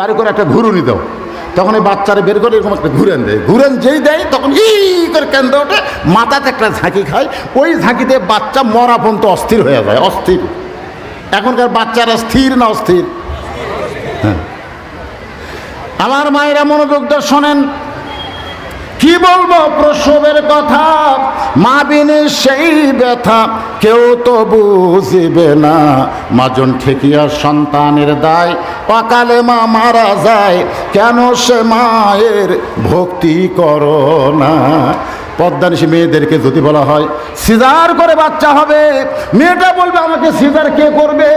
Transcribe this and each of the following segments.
বাড়ি করে একটা ঘুরুনি দাও। তখন ওই বাচ্চারা বের করে এরকম একটা ঘুরেন দেয়। ঘুরেন যেই দেয়, তখন ই করে কেন্দ্র ওঠে, মাথাতে একটা ঝাঁকি খায়। ওই ঝাঁকিতে বাচ্চা মরা পর্যন্ত অস্থির হয়ে যায়, অস্থির। এখনকার বাচ্চারা স্থির না অস্থির? হ্যাঁ। আমার মায়েরা মনোযোগ শোনেন কি বলব প্রসবের কথা? মা বিনে সেই ব্যথা কেউ তো বুঝিবে না। মাজন ঠেকিয়া সন্তানের দায়। পাকালে মা মারা যায়, কেন সে মায়ের ভক্তি করো না? পদ্মানিসী মেয়েদেরকে যদি বলা হয়, সিজার করে বাচ্চা হবে। মেয়েটা বলবে, আমাকে সিজার কে করবে?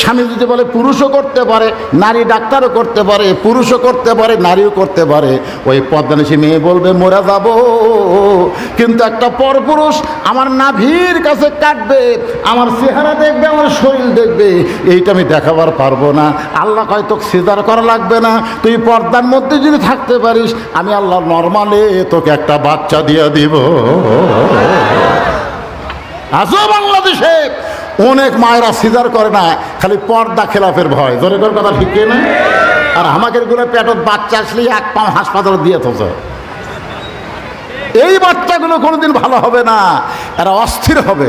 স্বামী যদি বলে, পুরুষও করতে পারে, নারী ডাক্তারও করতে পারে, পুরুষও করতে পারে, নারীও করতে পারে। ওই পদ্মানিসী মেয়ে বলবে, মরে যাব। কিন্তু একটা পরপুরুষ আমার নাভির কাছে কাটবে, আমার চেহারা দেখবে, আমার শরীর দেখবে। এইটা আমি দেখাবার পারব না। আল্লাহ কয়, তোকে সিজার করা লাগবে না। তুই পর্দার মধ্যে যদি থাকতে পারিস, আমি আল্লাহ নর্মালে তোকে একটা বাচ্চা দিয়ে দিব। আসো বাংলাদেশে অনেক মায়েরা সিজার করে না, খালি পর্দা খেলাফের ভয়। জোরে করে কথা ঠিক না আর আমাকে গুলো পেটত বাচ্চা আসলে এক পাম হাসপাতালে দিয়ে থাকছে এই বাচ্চাগুলো কোনোদিন ভালো হবে না। এরা অস্থির হবে।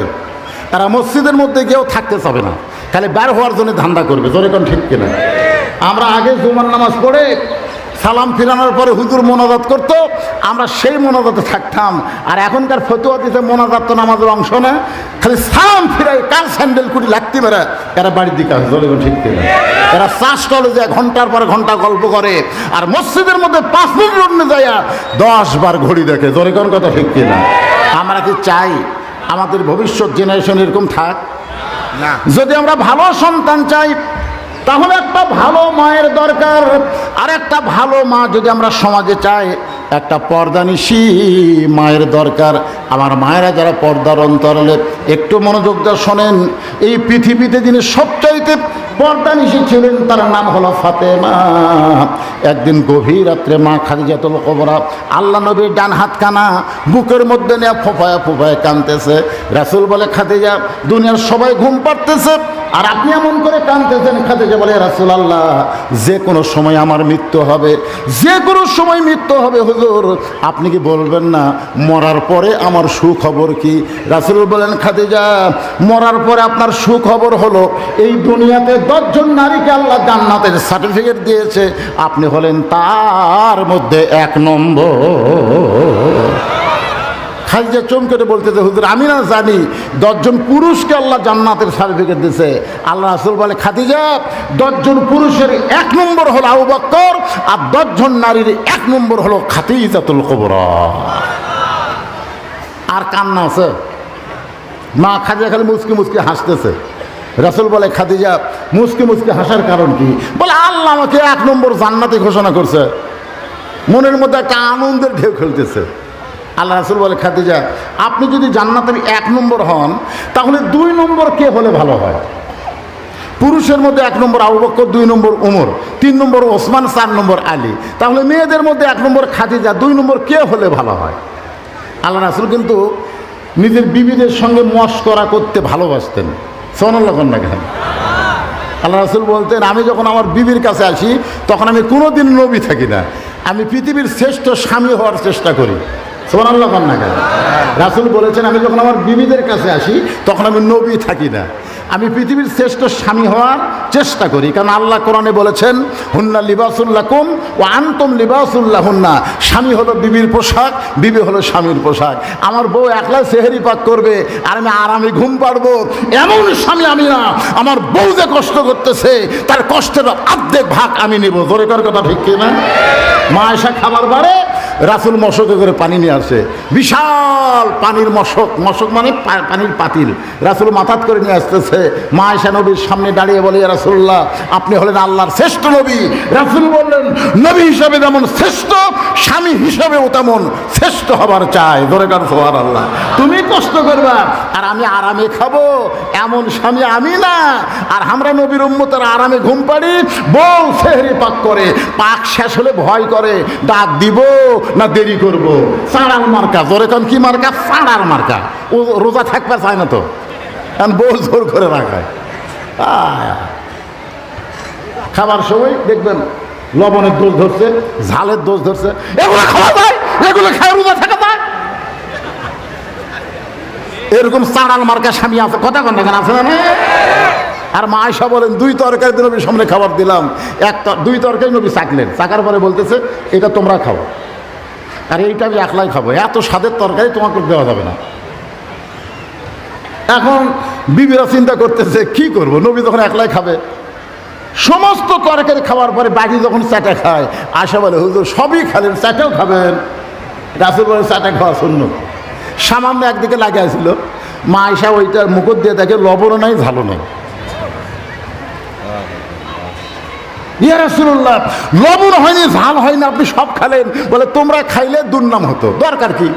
এরা মসজিদের মধ্যে গিয়েও থাকতে চাবে না। খালি বের হওয়ার জন্য ধান্দা করবে। জোরে কোন ঠিক কিনা? আমরা আগে জুমার নামাজ পড়ে সালাম ফিরানোর পরে হুজুর মোনাজাত করতো আমরা সেই মোনাজাতে থাকতাম। আর এখনকার ফতুয়া দিতে মোনাজাত তো নামাজের অংশ না খালি সালাম ফিরাই কার স্যান্ডেল কুড়ি লাগতে পারে এরা বাড়ির দিকে আসে জোরে কোন ঠিক এরা চাষ করে যায় ঘণ্টার পর ঘণ্টা গল্প করে আর মসজিদের মধ্যে পাঁচ মিনিট অন্য যায় দশ বার ঘড়ি দেখে জোরে কোন কথা ঠিক কিনা? আমরা কি চাই আমাদের ভবিষ্যৎ জেনারেশন এরকম থাক? যদি আমরা ভালো সন্তান চাই তাহলে একটা ভালো মায়ের দরকার। আর একটা ভালো মা যদি আমরা সমাজে চাই, একটা পর্দানিশী মায়ের দরকার। আমার মায়েরা যারা পর্দার অন্তরালে, একটু মনোযোগ দিয়ে শোনেন। এই পৃথিবীতে যিনি সবচাইতে পর্দানিশী ছিলেন, তার নাম হলো ফাতেমা। একদিন গভীর রাত্রে মা খাদিজাতুল কবরা আল্লাহ নবীর ডান হাত কানা বুকের মধ্যে নিয়ে ফোফায় ফোফায় কানতেছে রাসুল বলে, খাদিজা, দুনিয়ার সবাই ঘুম পাড়তেছে, আর আপনি এমন করে কানতেছেন খাদিজা বলে, রাসুল আল্লাহ, যে কোনো সময় আমার মৃত্যু হবে, যে কোনো সময় মৃত্যু হবে, হুজুর। আপনি কি বলবেন না, মরার পরে আমার সুখবর কি? রাসুল বলেন, খাদিজা, মরার পরে আপনার সুখবর হলো, এই দুনিয়াতে দশজন নারীকে আল্লাহ জান্নাতের সার্টিফিকেট দিয়েছে। আপনি হলেন তার মধ্যে এক নম্বর। খালিজা চমকেটে বলতেছে, হুজুর, আমি না জানি দশজন পুরুষকে আল্লাহ জান্নাতের সার্টিফিকেট দিছে আল্লাহ রাসুল বলে, খাদিজা, দশজন পুরুষের এক নম্বর হলো আবু বক্কর আর দশজন নারীর এক নম্বর হলো খাতিজাতুল কবরা। আর কান্না আছে। মা খাদিজা খালি মুসকি মুসকি হাসতেছে। রাসুল বলে, খাদিজা মুসকি মুসকি হাসার কারণ কি? বলে, আল্লাহ আমাকে এক নম্বর জান্নাতে ঘোষণা করছে। মনের মধ্যে একটা আনন্দের ঢেউ খেলতেছে। আল্লাহ রাসুল বলে, খাদিজা, আপনি যদি জান্নাতের এক নম্বর হন, তাহলে দুই নম্বর কে হলে ভালো হয়? পুরুষের মধ্যে এক নম্বর আবু বক্কর, দুই নম্বর উমর, তিন নম্বর ওসমান, চার নম্বর আলী। তাহলে মেয়েদের মধ্যে এক নম্বর খাদিজা, দুই নম্বর কে হলে ভালো হয়? আল্লাহ রাসুল কিন্তু নিজের বিবিদের সঙ্গে মস্করা করতে ভালোবাসতেন। সোনাল্লা কন্যা কেন? আল্লাহ রাসুল বলতেন, আমি যখন আমার বিবির কাছে আসি, তখন আমি কোনো দিন নবী থাকি না। আমি পৃথিবীর শ্রেষ্ঠ স্বামী হওয়ার চেষ্টা করি। সোমান আল্লাহ রাসুল বলেছেন, আমি যখন আমার বিবিদের কাছে আসি, তখন আমি নবী থাকি না। আমি পৃথিবীর শ্রেষ্ঠ স্বামী হওয়ার চেষ্টা করি, কারণ আল্লাহ কোরআনে বলেছেন, হুন্না লিবাসুল্লাহ কুম ও আন্তম লিবাসুল্লাহ হুন্না স্বামী হলো বিবির পোশাক, বিবি হলো স্বামীর পোশাক। আমার বউ একলা সেহেরি পাক করবে, আর আমি আরামে ঘুম পাড়বো, এমন স্বামী আমি না। আমার বউ যে কষ্ট করতেছে, তার কষ্টের অর্ধেক ভাগ আমি নিব। জোরে কথা ঠিক কি না মা এসা খাবার বাড়ে রাসুল মশকে করে পানি নিয়ে আসে। বিশাল পানির মশক। মশক মানে পানির পাতিল। রাসুল মাথাত করে নিয়ে আসতেছে, মা এসা নবীর সামনে দাঁড়িয়ে বলে রাসুল্লাহ আপনি হলেন আল্লাহর শ্রেষ্ঠ নবী। রাসুল বললেন, নবী হিসাবে যেমন শ্রেষ্ঠ, স্বামী হিসাবেও তেমন শ্রেষ্ঠ হবার চাই। ধরে গান সোহার আল্লাহ তুমি কষ্ট করবা, আর আমি আরামে খাব। এমন স্বামী আমি না। আর আমরা নবীর উম্মতের আরামে ঘুম পাড়ি, বউ সেহরি পাক করে, পাক শেষ হলে ভয় করে ডাক দিব না দেরি করব? সাড়ার মার্কা। জোরে কান, কি মার্কা? সাড়ার মার্কা। ও রোজা থাকবে, চায় না তো? বউ জোর করে রাখায় খাবার সময় দেখবেন লবণের দোষ ধরছে, ঝালের দোষ ধরছে। এগুলো খাওয়া যায়? এগুলো খায়, রোজা থাকা যায়? এরকম চাড়াল মার্কা স্বামী আছে, কথা কন কেন, আছে না আর মা আয়সা বলেন, দুই তরকারি নবীর সামনে খাবার দিলাম। এক দুই তরকারি নবী চাকলেন। চাকার পরে বলতেছে, এটা তোমরা খাও। আর এইটা আমি একলাই খাব। এত স্বাদের তরকারি তোমাকে দেওয়া যাবে না। এখন বিবিরা চিন্তা করতেছে, কি করব? নবী যখন একলাই খাবে, সমস্ত তরকারি খাওয়ার পরে বাকি যখন চাটা খায় আশা বলে, হুজুর, সবই খালেন, চাটাও খাবেন? রাসুল বলে, চাটা খাওয়া শূন্য। সামান্য একদিকে লাগিয়েছিল মা আয়সা ওইটার মুকুট দিয়ে দেখে লবণও নাই, ঝালও নাই। ইয়া রাসূলুল্লাহ, লবণ হয়নি, ঝাল হয়নি, আপনি সব খালেন। বলে, তোমরা খাইলে দুর্নাম হতো। দরকার কি?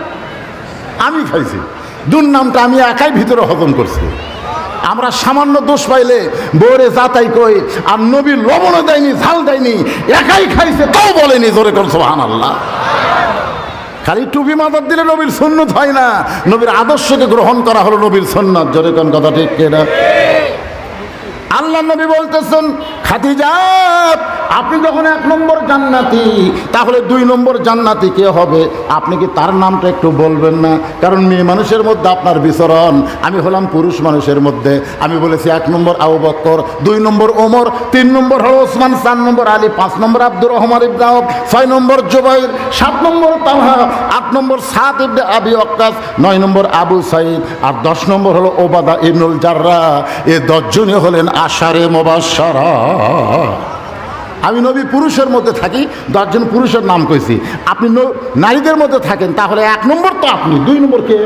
আমি খাইছি। দুর্নামটা আমি একাই ভিতরে হজম করছি। আমরা সামান্য দোষ পাইলে বোরে যাতাই কই, আর নবী লবণও দেয়নি, ঝাল দেয়নি, একাই খাইছে, তাও বলেনি জোরে করছ হান আল্লাহ খালি টুপি মাথার দিলে নবীর সুন্নত হয় না। নবীর আদর্শকে গ্রহণ করা হলো নবীর সুন্নত। জোরে কোন কথা ঠিক কেনা? আল্লাহ নবী বলতেছেন খাদিজা আপনি যখন এক নম্বর জান্নাতি, তাহলে দুই নম্বর জান্নাতি কে হবে? আপনি কি তার নামটা একটু বলবেন না? কারণ মেয়ে মানুষের মধ্যে আপনার বিচরণ। আমি হলাম পুরুষ মানুষের মধ্যে। আমি বলেছি এক নম্বর আবু বক্কর, দুই নম্বর ওমর, তিন নম্বর হল ওসমান, চার নম্বর আলী, পাঁচ নম্বর আব্দুর রহমান ইব্রাহিম ছয় নম্বর জুবাইর, সাত নম্বর তাহা আট নম্বর সাত ইবনে আবি অক্কাস নয় নম্বর আবু সাইদ, আর দশ নম্বর হলো ওবাদা ইবনুল জাররা। এ দশজনই হলেন আশারে মোবাসারা আমি নবী পুরুষের মধ্যে থাকি, দশজন পুরুষের নাম কইছি। আপনি নারীদের মধ্যে থাকেন, তাহলে এক নম্বর তো আপনি। দুই নম্বর কে?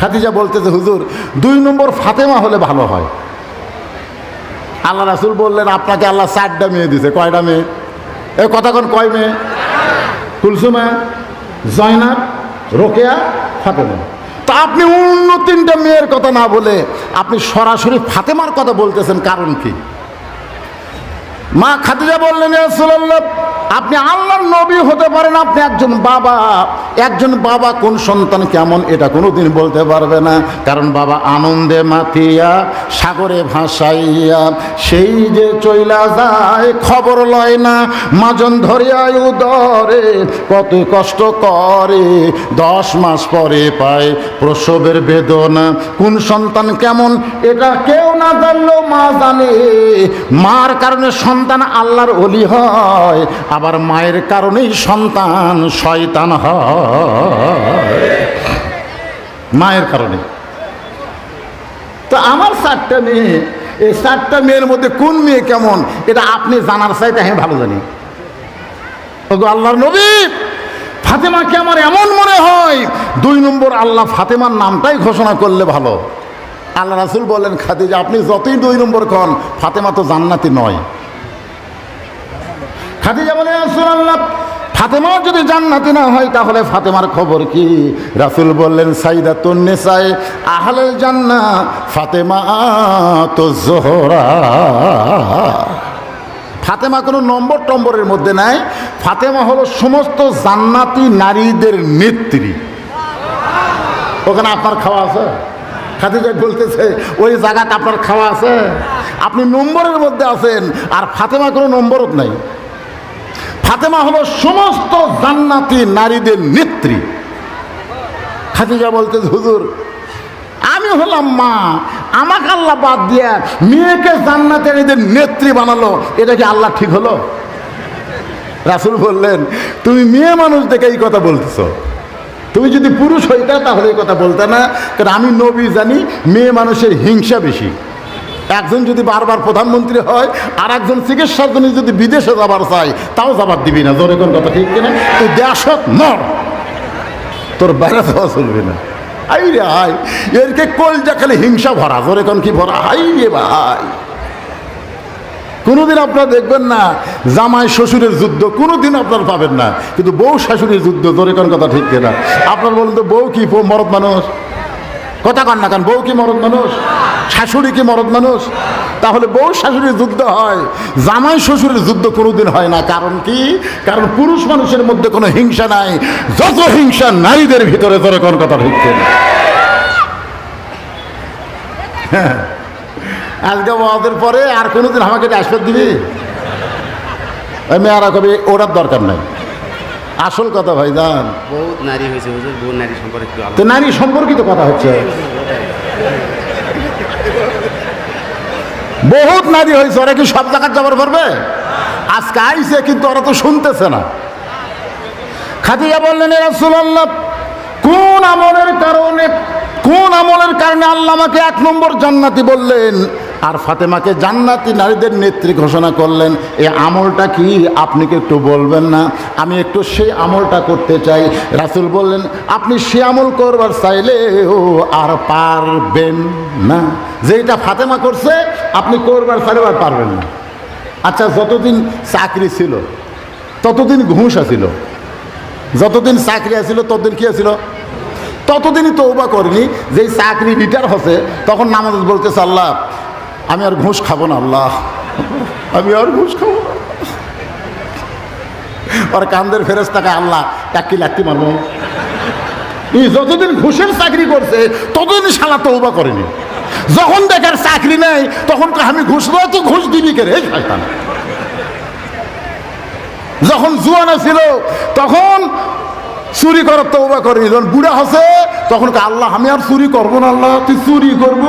খাদিজা বলতেছে হুজুর, দুই নম্বর ফাতেমা হলে ভালো হয়। আল্লাহ রাসুল বললেন, আপনাকে আল্লাহ চারটা মেয়ে দিছে। কয়টা মেয়ে? এ কথাক্ষণ কয় মেয়ে? কুলসুমা জয়নাব রোকেয়া, ফাতেমা। তা আপনি অন্য তিনটা মেয়ের কথা না বলে আপনি সরাসরি ফাতেমার কথা বলতেছেন, কারণ কি? মা খাদিজা বললেন "ইয়া রাসূলুল্লাহ, আপনি আল্লাহর নবী হতে পারেন, আপনি একজন বাবা। একজন বাবা কোন সন্তান কেমন এটা কোনোদিন বলতে পারবে না। কারণ বাবা আনন্দে মাতিয়া, সাগরে ভাসাইয়া, সেই যে চইলা যায়, খবর লয় না, মাজন ধরিয়া উদরে, কত কষ্ট করে, দশ মাস পরে পায় প্রসবের বেদনা। কোন সন্তান কেমন এটা কেউ না জানলেও মা জানে। মার কারণে সন্তান আল্লাহর অলি হয় আবার মায়ের কারণেই সন্তান শয়তান হয়। মায়ের কারণে। তো আমার চারটা মেয়ে, এই চারটা মেয়ের মধ্যে কোন মেয়ে কেমন, এটা আপনি জানার চাইতে আমি ভালো জানি। আল্লাহর নবী, ফাতেমাকে আমার এমন মনে হয়, দুই নম্বর আল্লাহ ফাতেমার নামটাই ঘোষণা করলে ভালো। আল্লাহ রাসুল বলেন, খাদিজা, আপনি যতই দুই নম্বর কন ফাতেমা তো জান্নাতি নয়। খাদিজা বলে রাসুল আল্লাহ ফাতেমাও যদি জান্নাতি না হয়, তাহলে ফাতেমার খবর কি? রাসুল বললেন সাইদা তন্নেসায় আহলেল জান্না ফাতেমা তো জোহরা। ফাতেমা কোনো নম্বর টম্বরের মধ্যে নাই। ফাতেমা হলো সমস্ত জান্নাতি নারীদের নেত্রী। ওখানে আপনার খাওয়া আছে? খাদিজা বলতেছে, ওই জায়গাতে আপনার খাওয়া আছে? আপনি নম্বরের মধ্যে আছেন, আর ফাতেমা কোনো নম্বরত নাই। ফাতেমা হলো সমস্ত জান্নাতি নারীদের নেত্রী। খাদিজা বলতেছে হুজুর, আমি হলাম মা, আমাকে আল্লাহ বাদ দিয়া মেয়েকে জান্নাতের এদের নেত্রী বানালো, এটা কি আল্লাহ ঠিক হলো? রাসুল বললেন, তুমি মেয়ে মানুষ দেখে এই কথা বলতেছ। তুমি যদি পুরুষ হইতা তাহলে এই কথা বলতে না, কারণ আমি নবী জানি, মেয়ে মানুষের হিংসা বেশি। একজন যদি বারবার প্রধানমন্ত্রী হয়, আর একজন চিকিৎসার জন্য যদি বিদেশে যাবার চাই তাও যাবার দিবি না। জোরে কোন কথা ঠিক কিনা? তুই দেশত নর তোর বাইরে যাওয়া চলবে না। আই রে হাই এরকে কলজা খালি হিংসা ভরা। জোরে কোন কি ভরা? হাই রে ভাই। কোনোদিন আপনারা দেখবেন না, জামাই শ্বশুরের যুদ্ধ কোনোদিন আপনার পাবেন না। কিন্তু বউ শাশুড়ির যুদ্ধ, জোরে কোন কথা ঠিক কিনা? আপনার বলুন তো, বউ কি মরদ মানুষ? কথা কন না কেন, বউ কি মরদ মানুষ? শাশুড়ি কি মরদ মানুষ? তাহলে বউ শাশুড়ির যুদ্ধ হয় জামাই শ্বশুরের যুদ্ধ কোনোদিন হয় না। কারণ কি? কারণ পুরুষ মানুষের মধ্যে কোনো হিংসা নাই। যত হিংসা নারীদের ভিতরে ধরে কোন কথা কিনা হ্যাঁ। আজকে ওয়াদের পরে আর কোনোদিন আমাকে আশীর্বাদ দিবি? মেয়েরা কবি ওটার দরকার নাই। আসল কথা ভাই জান বহুত নারী হয়েছে নারী নারী সম্পর্কিত কথা হচ্ছে। বহুত নারী হয়েছে, ওরা কি সব জায়গার জবর করবে? আজকে আইসে কিন্তু ওরা তো শুনতেছে না। খাদিজা বললেন এরা রাসূলুল্লাহ, কোন আমলের কারণে, কোন আমলের কারণে আল্লাহ আমাকে এক নম্বর জান্নাতি বললেন? আর ফাতেমাকে জান্নাতি নারীদের নেত্রী ঘোষণা করলেন, এই আমলটা কি? আপনি কি একটু বলবেন না? আমি একটু সেই আমলটা করতে চাই। রাসূল বললেন, আপনি সে আমল করবার চাইলে ও আর পারবেন না। যেটা ফাতেমা করছে, আপনি করবার চাইলে আর পারবেন না। আচ্ছা যতদিন চাকরি ছিল, ততদিন ঘুষ আছিল। যতদিন চাকরি আছিল, ততদিন কী আছিল? ততদিনই তৌবা করিনি। যেই চাকরি রিটায়ার হচ্ছে, তখন নামাজ বলতেছে, আল্লাহ আমি আর ঘুষ খাব না, আল্লাহ। আমি আর ঘুষ খাব আর কান্দের ফেরেস টাকা আল্লাহ টাকি লাকি মারবো। যতদিন ঘুষের চাকরি করছে, ততদিন শালা তৌবা করেনি। যখন দেখার চাকরি নেই, তখন তো আমি ঘুষ দেবো তো ঘুষ দিবি কে রে? শয়তান। যখন জুয়ানা ছিল, তখন চুরি করার তৌবা করেনি। যখন বুড়া হসে তখন আল্লাহ, আমি আর চুরি করব না, আল্লাহ, তুই চুরি করব।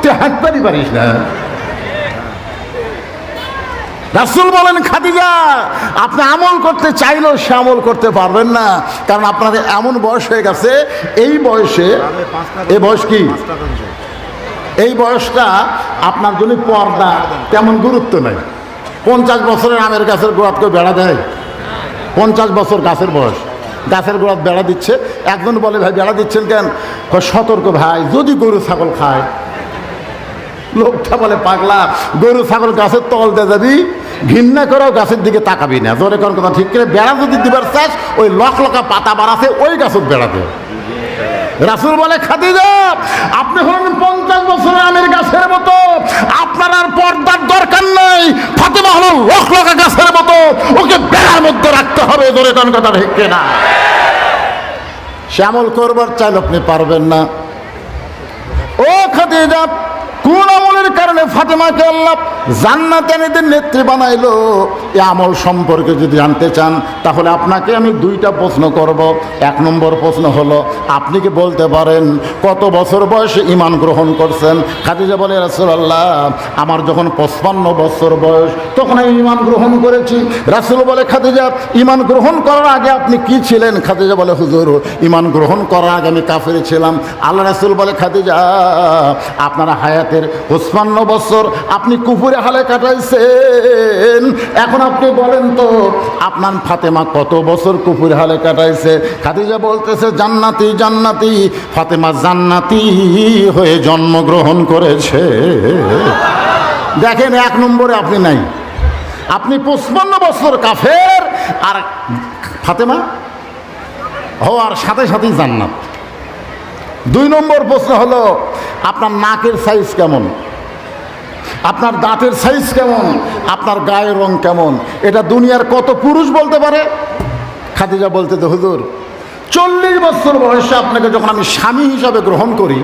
তুই হাত পারি পারিস না। রাসুল বলেন, খাদিজা, আপনি আমল করতে চাইলেও সে আমল করতে পারবেন না, কারণ আপনার এমন বয়স হয়ে গেছে, এই বয়সে, এই বয়স কি? এই বয়সটা আপনার জন্য পর্দা, তেমন গুরুত্ব নেই। পঞ্চাশ বছরের আমের গাছের গোড়াত কেউ বেড়া দেয়। পঞ্চাশ বছর গাছের বয়স। গাছের গোড়াত বেড়া দিচ্ছে। একজন বলে, ভাই, বেড়া দিচ্ছেন কেন? সতর্ক ভাই, যদি গরু ছাগল খায়। লোকটা বলে, পাগলা, গরু ছাগল গাছের তল দিয়ে যাবি, ঘৃণা করেও গাছের দিকে তাকাবি না। জোরে কোন কথা, ঠিক করে বেড়া যদি দিবার চাস, ওই লক লকা পাতা বাড়াছে ওই গাছত বেড়াতে রাসুল বলে, খাদিজা, আপনি হলেন পঞ্চাশ বছরের আমের গাছের মতো। আপনার আর পর্দার দরকার নাই। ফাতেমা হলো লক লকা গাছের মতো। জোরে কোন কথা ঠিক না। শ্যামল করবার চাইলে আপনি পারবেন না। ও খাদিজা, কোন আমলের কারণে ফাতেমাকে আল্লাহ জান্নাতানীদের নেত্রী বানাইলো এই আমল সম্পর্কে যদি জানতে চান, তাহলে আপনাকে আমি দুইটা প্রশ্ন করব। এক নম্বর প্রশ্ন হলো, আপনি কি বলতে পারেন কত বছর বয়সে ইমান গ্রহণ করছেন? খাদিজা বলে রাসূলুল্লাহ, আমার যখন পঁচপান্ন বছর বয়স, তখন আমি ইমান গ্রহণ করেছি। রাসূল বলে, খাদিজা ইমান গ্রহণ করার আগে আপনি কি ছিলেন? খাদিজা বলে, হুজুর ইমান গ্রহণ করার আগে আমি কাফের ছিলাম। আল্লাহ রাসূল বলে, খাদিজা, আপনারা হায়াতের পঁচপান্ন বছর, আপনি কুপুরে হালে কাটাইছেন। এখন আপনি বলেন তো, আপনার ফাতেমা কত বছর কুপুরে হালে কাটাইছে? খাদিজা বলতেছে, জান্নাতি জান্নাতি, ফাতেমা জান্নাতি হয়ে জন্মগ্রহণ করেছে। দেখেন, এক নম্বরে আপনি নাই। আপনি পঁচপান্ন বছর কাফের, আর ফাতেমা? হওয়ার সাথে সাথেই জান্নাত। দুই নম্বর প্রশ্ন হলো, আপনার নাকের সাইজ কেমন? আপনার দাঁতের সাইজ কেমন? আপনার গায়ের রং কেমন? এটা দুনিয়ার কত পুরুষ বলতে পারে? খাদিজা বলতে তো হুজুর, চল্লিশ বছর বয়সে আপনাকে যখন আমি স্বামী হিসাবে গ্রহণ করি,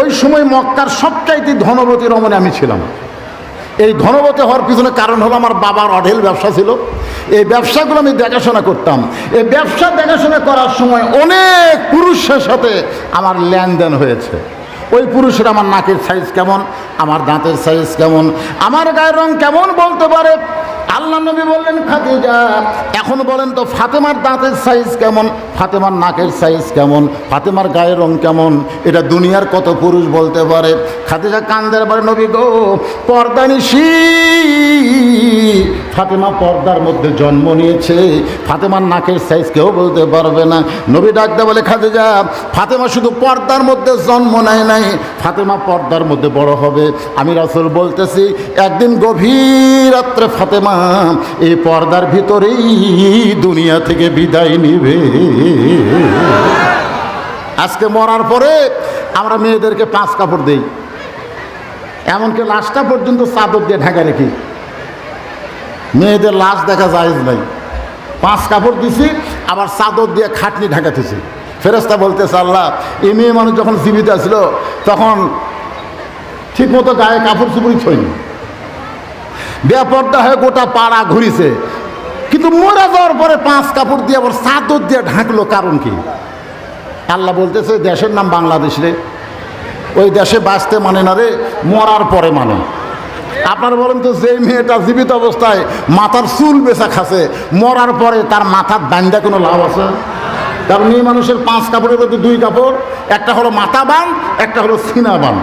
ওই সময় মক্কার সবচাইতে ধনবতী রমণে আমি ছিলাম। এই ধনবতী হওয়ার পিছনে কারণ হলো আমার বাবার অঢেল ব্যবসা ছিল। এই ব্যবসাগুলো আমি দেখাশোনা করতাম। এই ব্যবসা দেখাশোনা করার সময় অনেক পুরুষের সাথে আমার লেনদেন হয়েছে। ওই পুরুষের আমার নাকের সাইজ কেমন? আমার দাঁতের সাইজ কেমন? আমার গায়ের রং কেমন বলতে পারে? আল্লাহ নবী বললেন, খাদিজা, এখন বলেন তো ফাতেমার দাঁতের সাইজ কেমন? ফাতেমার নাকের সাইজ কেমন? ফাতেমার গায়ের রং কেমন? এটা দুনিয়ার কত পুরুষ বলতে পারে। খাদিজা কান্দের পারে নবী গো পর্দানিশি ফাতেমা পর্দার মধ্যে জন্ম নিয়েছে। ফাতেমার নাকের সাইজ কেউ বলতে পারবে না। নবী ডাকতে বলে, খাদিজা, ফাতেমা শুধু পর্দার মধ্যে জন্ম নেয় নাই। ফাতেমা পর্দার মধ্যে বড় হবে। আমি রাসুল বলতেছি, একদিন গভীর রাত্রে ফাতেমা এই পর্দার ভিতরেই দুনিয়া থেকে বিদায় নিবে। আজকে মরার পরে আমরা মেয়েদেরকে পাঁচ কাপড় দেই। এমনকি লাশটা পর্যন্ত চাদর দিয়ে ঢাকা রেখি। মেয়েদের লাশ দেখা যায় নাই। পাঁচ কাপড় দিছি, আবার চাদর দিয়ে খাটনি ঢাকাতেছি। ফেরেস্তা বলতেছে, আল্লাহ, এই মেয়ে মানুষ যখন জীবিত আসছিল তখন ঠিক মতো গায়ে কাপড় চুপড়ি ছইনি বেপর্দা হয়ে গোটা পাড়া ঘুরিছে। কিন্তু মরে যাওয়ার পরে পাঁচ কাপড় দিয়ে আবার চাদর দিয়ে ঢাকলো, কারণ কি? আল্লাহ বলতেছে, দেশের নাম বাংলাদেশ রে। ওই দেশে বাঁচতে মানে না রে, মরার পরে মানে। আপনারা বলেন তো যে মেয়েটা জীবিত অবস্থায় মাথার চুল বেচা খাসে মরার পরে তার মাথার দান্ডা কোনো লাভ আছে? তার মেয়ে মানুষের পাঁচ কাপড়ের মধ্যে দুই কাপড়, একটা হলো মাথা বান, একটা হলো সিনা বান।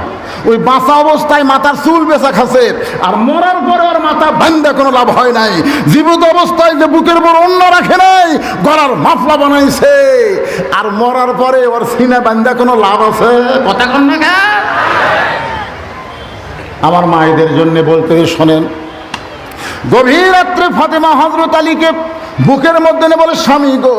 ওই বাঁচা অবস্থায় মাথার চুল বেচা খাসে আর মরার পরে ওর মাথা বান্দা কোনো লাভ হয় নাই। জীবিত অবস্থায় যে বুকের উপর অন্য রাখে নাই, গলার মাফলা বানাইছে। আর মরার পরে ওর সিনা বান্দা কোনো লাভ আছে? কথা কন না আমার মায়েদের জন্য বলতে শোনেন, গভীর রাত্রে ফাতেমা হজরত আলীকে বুকের মধ্যে বলে, স্বামী গো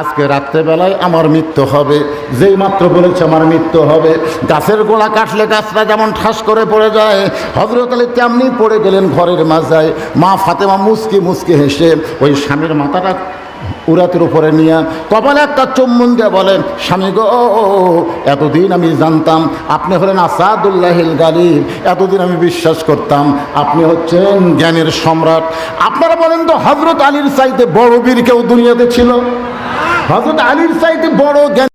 আজকে রাত্রেবেলায় আমার মৃত্যু হবে। যেই মাত্র বলেছে আমার মৃত্যু হবে, গাছের গোড়া কাটলে গাছটা যেমন ঠাস করে পড়ে যায় হজরত আলী তেমনি পড়ে গেলেন ঘরের মাঝায়। মা ফাতেমা মুসকি মুসকি হেসে ওই স্বামীর মাথাটা উরাতের উপরে নিয়ে কপালে একটা চুম্বন দিয়ে বলেন স্বামী গো, এতদিন আমি জানতাম আপনি হলেন আসাদুল্লাহিল গালিব, এতদিন আমি বিশ্বাস করতাম আপনি হচ্ছেন জ্ঞানের সম্রাট। আপনারা বলেন তো হজরত আলীর চাইতে বড় বীর কেউ দুনিয়াতে ছিল? হজরত আলীর সাইতে বড় জ্ঞান